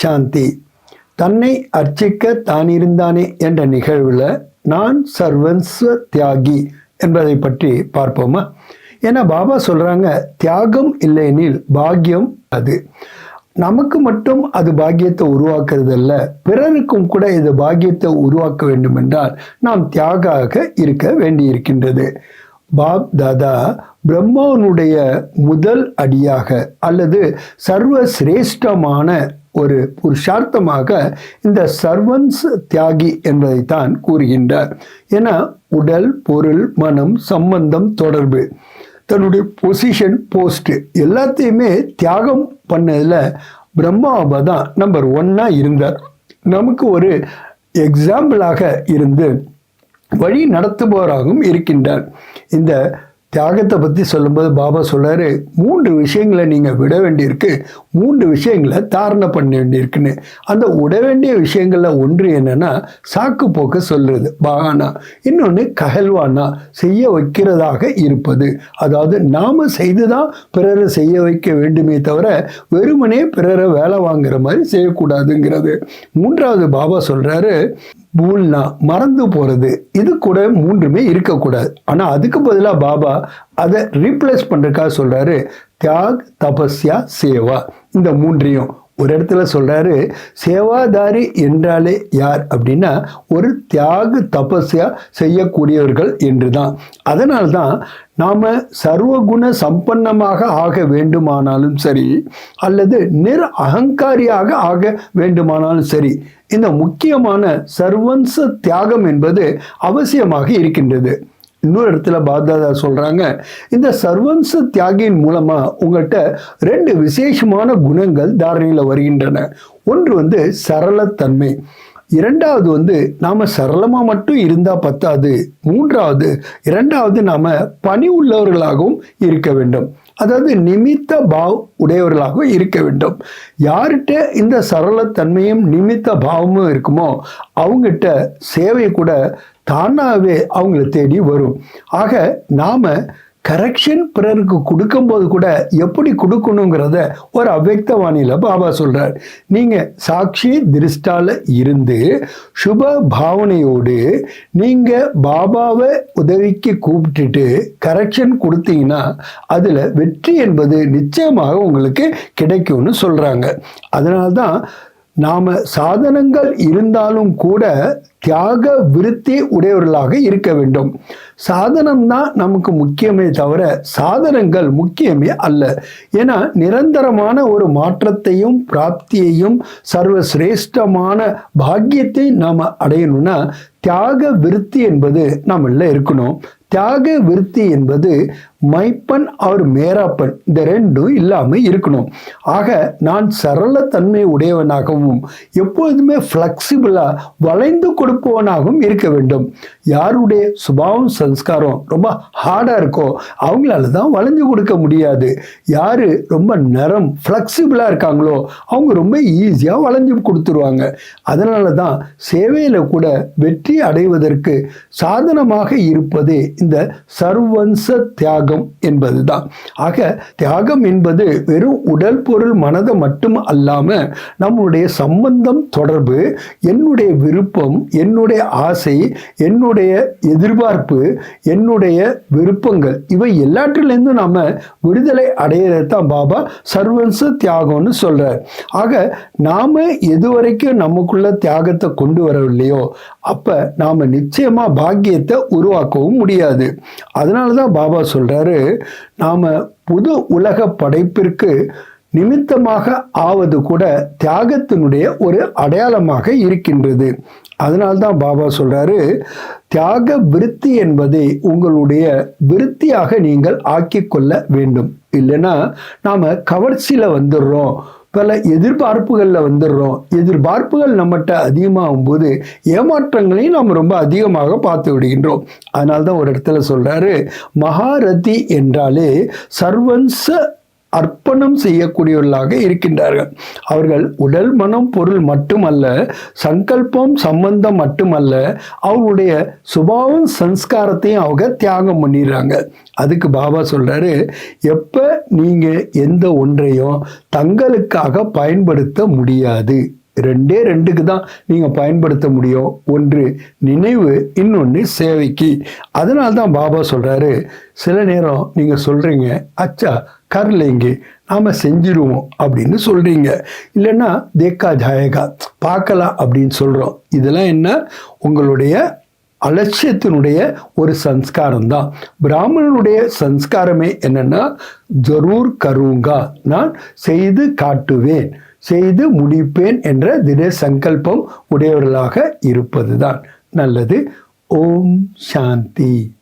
சாந்தி. தன்னை அர்ச்சிக்க தானிருந்தானே என்ற நிகழ்வில் நான் சர்வன்ஸ்வ தியாகி என்பதை பற்றி பார்ப்போமா? ஏன்னா பாபா சொல்கிறாங்க தியாகம் இல்லையெனில் பாக்கியம் அது. நமக்கு மட்டும் அது பாக்கியத்தை உருவாக்குறது அல்ல பிறருக்கும் கூட இது பாக்கியத்தை உருவாக்க வேண்டும் என்றால் நாம் தியாக இருக்க வேண்டியிருக்கின்றது. பாப் தாதா பிரம்மாவனுடைய முதல் அடியாக அல்லது சர்வசிரேஷ்டமான ஒரு புருஷார்த்தமாக இந்த சர்வன்ஸ் தியாகி என்பதைத்தான் கூறுகின்றார். ஏன்னா உடல் பொருள் மனம் சம்பந்தம் தொடர்பு தன்னுடைய பொசிஷன் போஸ்ட்டு எல்லாத்தையுமே தியாகம் பண்ணதில் பிரம்மாவை தான் நம்பர் ஒன்னாக இருந்தார். நமக்கு ஒரு எக்ஸாம்பிளாக இருந்து வழி நடத்துபவராகவும் இருக்கின்றார். இந்த தியாகத்தை பற்றி சொல்லும்போது பாபா சொல்கிறாரு மூன்று விஷயங்களை நீங்கள் விட வேண்டியிருக்கு மூன்று விஷயங்களை தாரணை பண்ண வேண்டியிருக்குன்னு. அந்த விட வேண்டிய விஷயங்களில் ஒன்று என்னென்னா சாக்கு போக்க சொல்கிறது பகானா. இன்னொன்று கஹல்வானா செய்ய வைக்கிறதாக இருப்பது. அதாவது நாம செய்துதான் பிறரை செய்ய வைக்க வேண்டுமே தவிர வெறுமனே பிறரை வேலை வாங்குற மாதிரி செய்யக்கூடாதுங்கிறது. மூன்றாவது பாபா சொல்கிறாரு பூல்னா மறந்து போகிறது இது கூட மூன்றுமே இருக்கக்கூடாது. ஆனால் அதுக்கு பதிலாக பாபா அதை ரீப்ளேஸ் பண்ணுறதுக்காக சொல்கிறாரு தியாக் தபஸ்யா சேவா. இந்த மூன்றையும் ஒரு இடத்துல சொல்கிறாரு சேவாதாரி என்றாலே யார்? அப்படின்னா ஒரு தியாக தபஸ்யா செய்யக்கூடியவர்கள் என்று தான் அதனால் தான் நாம் சர்வகுண சம்பன்னமாக ஆக வேண்டுமானாலும் சரி அல்லது நிர் அகங்காரியாக ஆக வேண்டுமானாலும் சரி இந்த முக்கியமான சர்வன்ச தியாகம் என்பது அவசியமாக இருக்கின்றது. இன்னொரு இடத்துல பாதாதா சொல்கிறாங்க இந்த சர்வன்ச தியாகியின் மூலமாக உங்கள்கிட்ட ரெண்டு விசேஷமான குணங்கள் தாரணையில் வருகின்றன. ஒன்று வந்து சரளத்தன்மை. இரண்டாவது வந்து நாம் சரளமாக மட்டும் இருந்தால் பத்தாது. மூன்றாவது இரண்டாவது நாம் பணி உள்ளவர்களாகவும் இருக்க வேண்டும். அதாவது நிமித்த பாவ் உடையவர்களாகவும் இருக்க வேண்டும். யார்கிட்ட இந்த சரளத்தன்மையும் நிமித்த பாவமும் இருக்குமோ அவங்ககிட்ட சேவை கூட தானாகவே அவங்கள தேடி வரும். ஆக நாம கரெக்ஷன் பிறருக்கு கொடுக்கும்போது கூட எப்படி கொடுக்கணுங்கிறத ஒரு அவ்வக்த வாணியில் பாபா சொல்கிறார் நீங்கள் சாட்சி திருஷ்டால இருந்து சுப பாவனையோடு நீங்கள் பாபாவை உதவிக்கு கூப்பிட்டுட்டு கரெக்ஷன் கொடுத்தீங்கன்னா அதில் வெற்றி என்பது நிச்சயமாக உங்களுக்கு கிடைக்கும்னு சொல்கிறாங்க அதனால்தான் நாம சாதனங்கள் இருந்தாலும் கூட தியாக விருத்தி உடையவர்களாக இருக்க வேண்டும். சாதனம் தான் நமக்கு முக்கியமே தவிர சாதனங்கள் முக்கியமே அல்ல. ஏன்னா நிரந்தரமான ஒரு மாற்றத்தையும் பிராப்தியையும் சர்வ சிரேஷ்டமான பாக்கியத்தை நாம் அடையணும்னா தியாக விருத்தி என்பது நம்மள இருக்கணும். தியாக விருத்தி என்பது மைப்பன் அவர் மேராப்பன். இந்த ரெண்டும் இல்லாமல் இருக்கணும். ஆக நான் சரளத்தன்மை உடையவனாகவும் எப்பொழுதுமே ஃப்ளெக்சிபிளாக வளைந்து கொடுப்பவனாகவும் இருக்க வேண்டும். யாருடைய சுபாவம் சம்ஸ்காரம் ரொம்ப ஹார்டாக இருக்கோ அவங்களால தான் வளைஞ்சு கொடுக்க முடியாது. யார் ரொம்ப நரம் ஃப்ளெக்சிபிளாக இருக்காங்களோ அவங்க ரொம்ப ஈஸியாக வளைஞ்சு கொடுத்துருவாங்க. அதனால தான் சேவையில் கூட வெற்றி அடைவதற்கு சாதனமாக இருப்பது இந்த சர்வன்ச தியாகம் என்பதுதான். ஆக தியாகம் என்பது வெறும் உடல் பொருள் மனதை மட்டும் அல்லாமல் நம்மளுடைய சம்பந்தம் தொடர்பு என்னுடைய விருப்பம் என்னுடைய ஆசை என்னுடைய எதிர்பார்ப்பு என்னுடைய விருப்பங்கள் இவை எல்லாற்றிலிருந்தும் நாம் விடுதலை அடையிறது தான் பாபா சர்வன்ச தியாகம்னு சொல்கிறார் ஆக நாம் எதுவரைக்கும் நமக்குள்ள தியாகத்தை கொண்டு வரவில்லையோ அப்போ நாம் நிச்சயமாக பாக்கியத்தை உருவாக்கவும் முடியாது. அதனால தான் பாபா சொல்கிறாரு நாம புது உலக படைப்பிற்கு நிமித்தமாக ஆவது கூட தியாகத்தினுடைய ஒரு அடையாளமாக இருக்கின்றது. அதனால்தான் பாபா சொல்றாரு தியாக விருத்தி என்பதை உங்களுடைய விருத்தியாக நீங்கள் ஆக்கிக்கொள்ள வேண்டும். இல்லைன்னா நாம கவர்ச்சியில வந்துடுறோம். பல எதிர்பார்ப்புகளில் வந்துடுறோம். எதிர்பார்ப்புகள் நம்மகிட்ட அதிகமாகும் போது ஏமாற்றங்களையும் நாம் ரொம்ப அதிகமாக பார்த்து விடுகின்றோம். அதனால்தான் ஒரு இடத்துல சொல்கிறாரு மகாரதி என்றாலே சர்வன்ச அர்ப்பணம் செய்யக்கூடியவர்களாக இருக்கின்றார்கள். அவர்கள் உடல் மனம் பொருள் மட்டுமல்ல சங்கல்பம் சம்பந்தம் மட்டுமல்ல அவர்களுடைய சுபாவம் சன்ஸ்காரத்தையும் அவங்க தியாகம் பண்ணிடுறாங்க. அதுக்கு பாபா சொல்றாரு எப்ப நீங்க எந்த ஒன்றையும் தங்களுக்காக பயன்படுத்த முடியாது. ரெண்டே ரெண்டுக்கு தான் நீங்கள் பயன்படுத்த முடியும். ஒன்று நினைவு இன்னொன்று சேவைக்கு. அதனால தான் பாபா சொல்கிறாரு சில நேரம் நீங்கள் சொல்கிறீங்க அச்சா கர்லேங்க நாம் செஞ்சிருவோம் அப்படின்னு சொல்கிறீங்க இல்லைன்னா தேக்கா ஜாயகா பார்க்கலாம் அப்படின்னு சொல்கிறோம் இதெல்லாம் என்ன? உங்களுடைய அலட்சியத்தினுடைய ஒரு சன்ஸ்காரம் தான் பிராமணனுடைய சன்ஸ்காரமே என்னென்னா ஜரூர் கருங்கா நான் செய்து காட்டுவேன் செய்து முடிப்பேன் என்ற திட சங்கல்பம் உடையவர்களாக இருப்பதுதான். நல்லது. ஓம் சாந்தி.